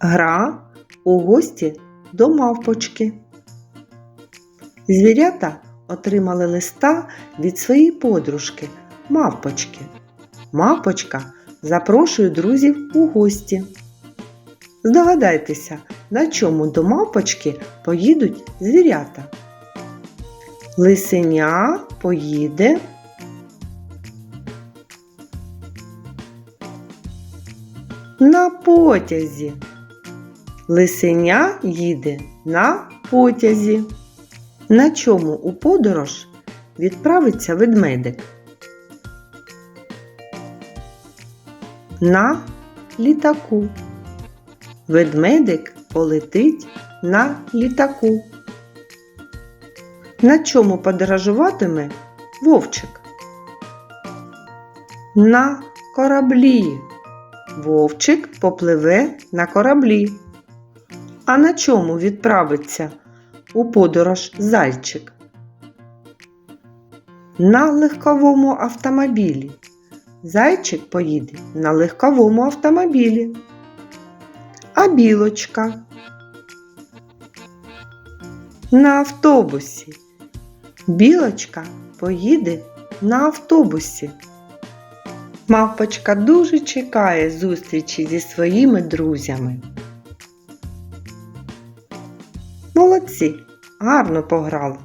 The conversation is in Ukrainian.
Гра у гості до мавпочки. Звірята отримали листа від своєї подружки мавпочки. Мавпочка запрошує друзів у гості. Здогадайтеся, на чому до мавпочки поїдуть звірята. Лисеня поїде на потязі. Лисеня їде на потязі. На чому у подорож відправиться ведмедик? На літаку. Ведмедик полетить на літаку. На чому подорожуватиме вовчик? На кораблі. Вовчик попливе на кораблі. А на чому відправиться у подорож зайчик? На легковому автомобілі. Зайчик поїде на легковому автомобілі. А білочка на автобусі. Білочка поїде на автобусі. Мавпочка дуже чекає зустрічі зі своїми друзями. Молодці, гарно пограли.